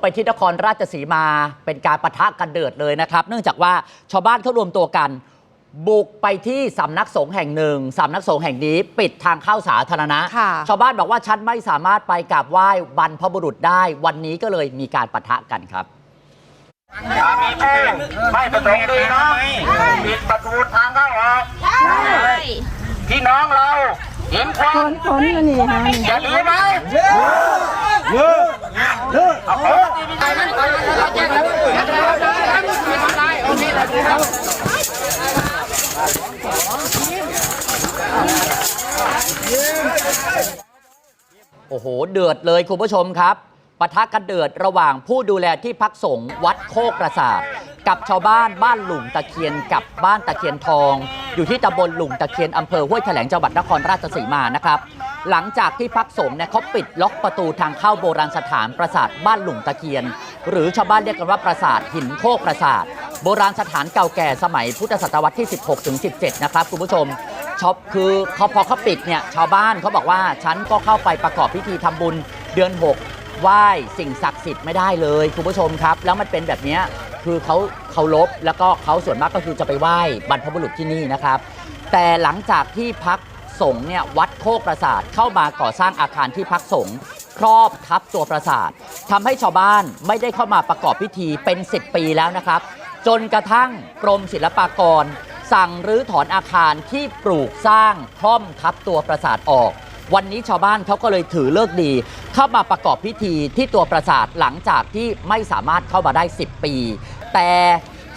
ไปที่นครราชสีมาเป็นการประทะกันเดือดเลยนะครับ เนื่องจากว่าชาวบ้านเขารวมตัวกัน บุกไปที่สำนักสงฆ์แห่งหนึ่งสำนักสงฆ์แห่งนี้ ปิดทางเข้าสาธารณะค่ะชาวบ้านบอกว่าฉันไม่สามารถไปกราบไหว้บรรพบุรุษได้ วันนี้ก็เลยมีการประทะกันครับอย่ามีผู้ไม่ประสงค์ดีนะปิดประตูทางเข้าออกพี่น้องเราเห็นความคนคนอันนี้ฮะอย่าลืมไหมเอาเถอะ โอ้โห เดือดเลยคุณผู้ชมครับปะทะกันเดือดระหว่างผู้ดูแลที่พักสงฆ์วัดโคกประสาทกับชาวบ้านบ้านหลุงตะเคียนกับบ้านตะเคียนทอง อยู่ที่ตำบลหลุงตะเคียนอำเภอห้วยแถลงจังหวัดนครราชสีมานะครับ หลังจากที่พักสงฆ์เนี่ยเขาปิดล็อกประตูทางเข้าโบราณสถานปราสาทบ้านหลุงตะเคียน หรือชาวบ้านเรียกกันว่าปราสาทหินโคกประสาทโบราณสถานเก่าแก่สมัยพุทธศตวรรษที่ 16-17 นะครับคุณผู้ชม ช็อปคือเขาพอเขาปิดเนี่ยชาวบ้านเขาบอกว่าฉันก็เข้าไปประกอบพิธีทำบุญเดือน 6 ไหว้สิ่งศักดิ์สิทธิ์ไม่ได้เลยคุณผู้ชมครับ แล้วมันเป็นแบบนี้คือเขาเคารพแล้วก็เขาส่วนมากก็คือจะไปไหว้บรรพบุรุษที่นี่นะครับ แต่หลังจากที่พักสงฆ์เนี่ยวัดโคกประสาทเข้ามาก่อสร้างอาคารที่พักสงฆ์ครอบทับตัวประสาททำให้ชาวบ้านไม่ได้เข้ามาประกอบพิธีเป็น 10 ปีแล้วนะครับ จนกระทั่งกรมศิลปากร สั่งรื้อถอนอาคารที่ปลูกสร้างคล่อมทับตัวปราสาทออก วันนี้ชาวบ้านเขาก็เลยถือเลิกดี เข้ามาประกอบพิธีที่ตัวปราสาทหลังจากที่ไม่สามารถเข้ามาได้ 10 ปี แต่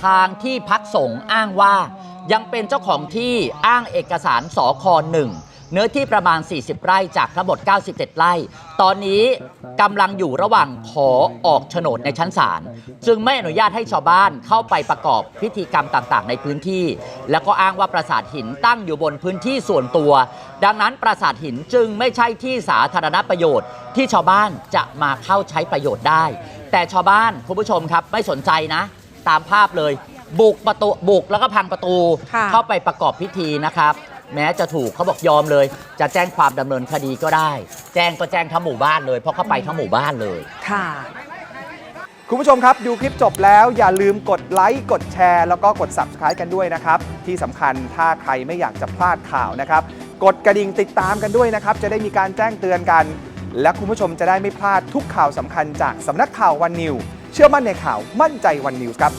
ทางที่พักสงฆ์อ้างว่ายังเป็นเจ้าของที่อ้างเอกสารสคหนึ่ง เนื้อที่ประมาณ 40 ไร่จากทั้งหมด 97 ไร่ ตอนนี้กำลังอยู่ระหว่างขอออกโฉนดในชั้นศาลจึงไม่อนุญาตให้ชาวบ้านเข้าไปประกอบพิธีกรรมต่างๆ ในพื้นที่ แล้วก็อ้างว่าปราสาทหินตั้งอยู่บนพื้นที่ส่วนตัว ดังนั้นปราสาทหินจึงไม่ใช่ที่สาธารณประโยชน์ ที่ชาวบ้านจะมาเข้าใช้ประโยชน์ได้ แต่ชาวบ้านคุณผู้ชมครับไม่สนใจนะ ตามภาพเลย บุกประตูบุกแล้วก็พังประตูค่ะเข้าไปประกอบพิธีนะครับ แม้จะถูกเขาบอกยอมเลย จะแจ้งความดำเนินคดีก็ได้ แจ้งก็แจ้งทั้งหมู่บ้านเลย เพราะเขาไปทั้งหมู่บ้านเลย ค่ะ คุณผู้ชมครับ ดูคลิปจบแล้วอย่าลืมกดไลค์กดแชร์ แล้วก็กด Subscribe กันด้วยนะครับ ที่สำคัญถ้าใครไม่อยากจะพลาดข่าวนะครับ กดกระดิ่งติดตามกันด้วยนะครับ จะได้มีการแจ้งเตือนกัน และคุณผู้ชมจะได้ไม่พลาดทุกข่าวสำคัญจากสำนักข่าววันนิว เชื่อมั่นในข่าวมั่นใจวันนิวครับ